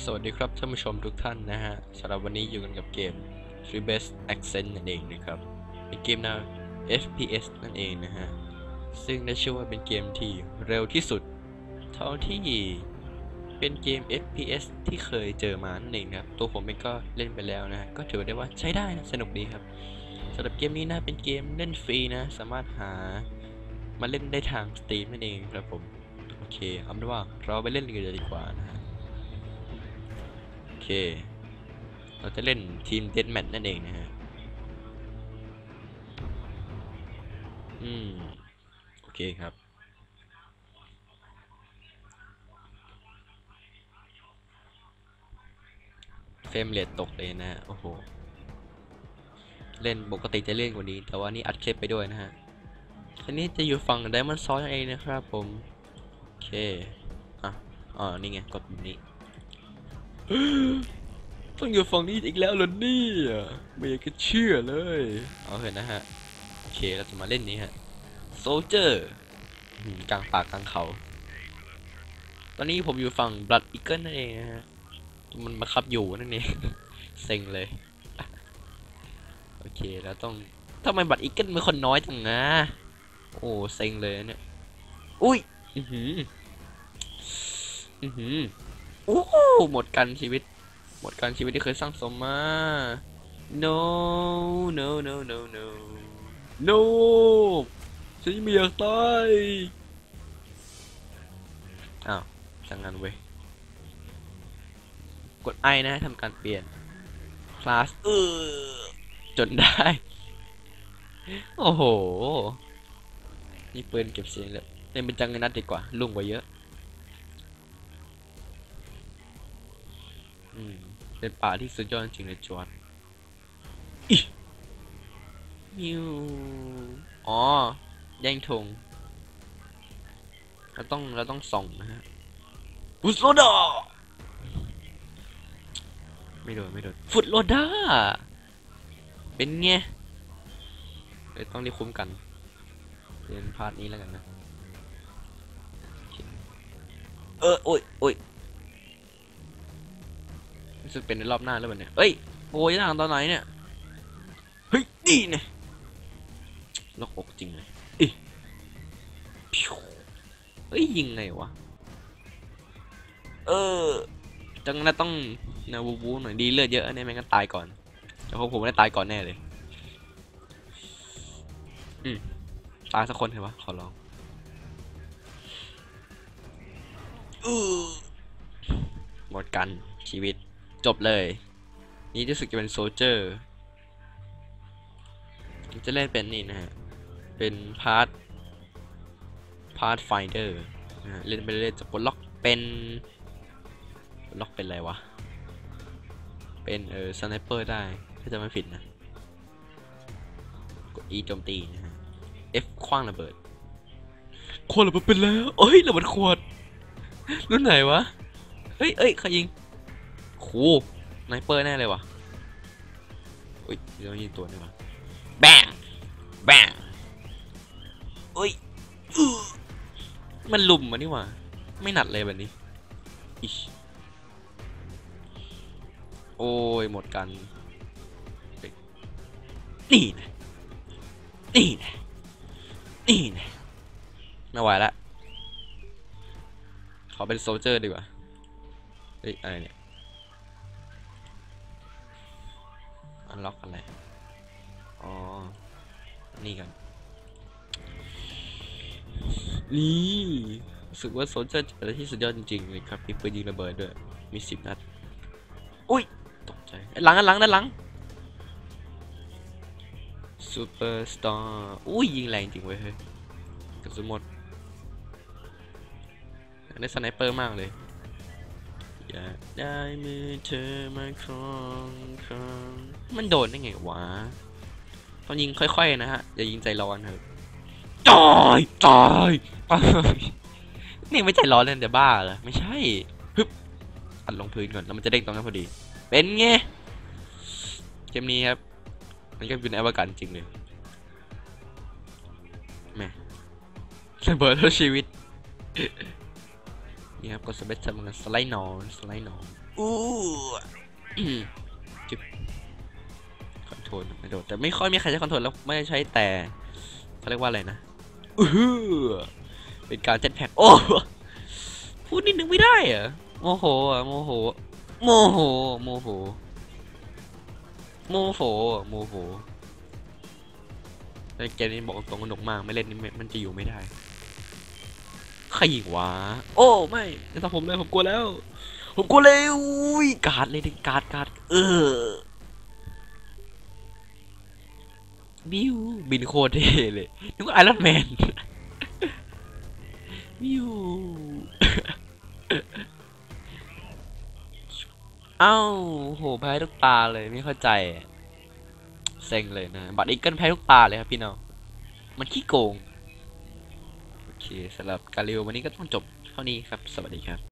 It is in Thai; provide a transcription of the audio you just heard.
สวัสดีครับท่านผู้ชมทุกท่านนะฮะสำหรับวันนี้อยู่กันกับเกม Three Best Accent นั่นเองนะครับเป็นเกมแนว FPS นั่นเองนะฮะ ซึ่งได้ชื่อว่าเป็นเกมที่เร็วที่สุด เท่าที่เป็นเกม FPS ที่เคยเจอมานั่นเองครับ ตัวผมเองก็เล่นไปแล้วนะฮะก็ถือได้ว่าใช้ได้นะ สนุกดีครับสำหรับเกมนี้นะเป็นเกมเล่นฟรีนะ สามารถหามาเล่นได้ทาง Steam นั่นเองครับผม โอเคเอาเป็นว่าเราไปเล่นกันเลยดีกว่านะฮะ เค เราจะเล่นทีมเดดแมทนั่นเองนะฮะ อืม โอเคครับ เฟรมเรทตกเลยนะฮะโอ้โห เล่นปกติจะเล่นกว่านี้ แต่ว่านี่อัดคลิปไปด้วยนะฮะทีนี้จะอยู่ฝั่งไดมอนด์ซอสเองนะครับผม โอเค อะอ๋อนี่ไง กดปุ่มนี้ ต้องอยู่ฝั่งนี้อีกแล้วเหรอนี่ไม่อยากจะเชื่อเลยเอาเถอะนะฮะโอเคเราจะมาเล่นนี้ฮะโซลเจอร์กลางป่ากลางเขา ตอนนี้ผมอยู่ฝั่งบลัดอีเกิลนั่นเองนะฮะมันบังคับอยู่นั่นเองเซ็งเลยโอเคแล้วต้องทำไมบัตรอีเกิลเป็นคนน้อยจังนะโอ้เซ็งเลยเนี่ยอุ้ยอือหืออือหือ โอ้โหหมดกันชีวิต หมดกันชีวิตที่เคยสร้างสมมา no no no no no no ฉันไม่อยากตายอ้าวจังงานเว้ยกดไอนะทำการเปลี่ยนคลาสเออจนได้ โอ้โห นี่ปืนเก็บเสียงเลยเล่นเป็นจังเงินนัดดีกว่าลุ่งกว่าเยอะ อืมเป็นป่าที่สุดยอดจริงเลยจวนอิมิวอ๋อ แย่งธงเราต้องเราต้องส่องนะฮะฟุตโรดาไม่โดนไม่โดนฟุตโรดาเป็นไงเลยต้องได้คุ้มกันเป็นพาร์ทนี้แล้วกันนะเคเออ โอ้ยโอ้ย รู้สึกเป็นในรอบหน้าแล้วมันเนี่ยเอ้ยโอ้ยย่างตอนไหนเนี่ยเฮ้ยนี่เนี่ยล็อกอกจริงเลยอิพิวเฮ้ยยิงไงวะเออจังนะต้องนะวูวูหน่อยดีเลือดเยอะเนี่ยแม่งก็ตายก่อนแต่พวกผมไม่ได้ตายก่อนแน่เลยอืมตายสักคนเถอะวะขอร้องอือหมดกันชีวิต จบเลย นี่รู้สึกจะเป็นโซเจอร์จะเล่นเป็นนี่นะฮะ เป็นพาร์ทพาร์ทไฟเดอร์เล่นไปเรื่อยจะปลดล็อกเป็นปลดล็อกเป็นอะไรวะ เป็นเออสไนเปอร์ได้ถ้าจะไม่ผิดนะ กด E โจมตีนะฮะ F คว้างระเบิดคว้างระเบิดเป็นแล้วเอ้ยระเบิดขวด รุ่นไหนวะ เฮ้ยเอ้ยใครยิง หไนเปอร์แน่เลยวะอุ้ยเดี๋ยวยิงตัวนี่วะแบงแบงอุ้ยอมันลุมมานี่ว่าไม่หนัดเลยแบบนี้อิชโอ้ยหมดกันนี่นะนี่นะนี่นะไม่ไหวละขอเป็นโซลเจอร์ดีกว่าเฮ้ยอะไรเนี่ย อันล็อกอะไร อ๋อ นี่กัน นี่รู้สึกว่าโซลเจอร์จะอะไรที่สุดยอดจริงๆเลยครับมีปืนยิงระเบิดด้วย มีสิบนัด อุ้ย ตกใจด้านหลังด้นหลังด้านหลังซูเปอร์สตาร์อุ้ย ยิงแรงจริงเว้ยเฮ้ยกระสุนหมดอยากได้สไนเปอร์มากเลย อยากได้มือเธอมาครองครองมันโดนได้ไงวะต้องยิงค่อยๆนะฮะ อย่ายิงใจร้อนครับตายตายตายนี่ไม่ใจร้อนเลยแต่บ้าเหรอไม่ใช่ฮึบอัดลงพื้นก่อนแล้วมันจะเด้งตรงนั้นพอดี เป็นไงเกมนี้ครับ มันก็เป็นอวกาศจริงเลยแม่ระเบิดทั้งชีวิต นี่ครับกดสเปซทำงานสไลด์หนอนสไลด์หนอนอู้อืมจิบคอนโทรลไม่โดดแต่ไม่ค่อยมีใครใช้คอนโทรลแล้วไม่ได้ใช้แต่เขาเรียกว่าอะไรนะอื้อหือเป็นการเจ็ตแพ็กโอ้พูดนิดนึงไม่ได้เหรอะโมโหอะโมโหโมโหโมโหโมโหอะโมโหแต่เกมนี้บอกตรงๆสนุกมากไม่เล่นนี่ไม่มันจะอยู่ไม่ได้ใครยิงวะ โอ้ไม่อย่าทำผมเลยผมกลัวแล้ว ผมกลัวเลยอุ้ยการ์ดเลยดิการ์ดการ์ดเออบิวบินโคตรเท่เลยนึกว่าไอรอนแมนบิวเอ้าโหแพ้ทุกตาเลยไม่เข้าใจเซ็งเลยนะ บัตรอีกเกิลแพ้ทุกตาเลยครับพี่น้องมันขี้โกงโอ เคสำหรับการรีวิววันนี้ก็ต้องจบเท่านี้ครับ สวัสดีครับ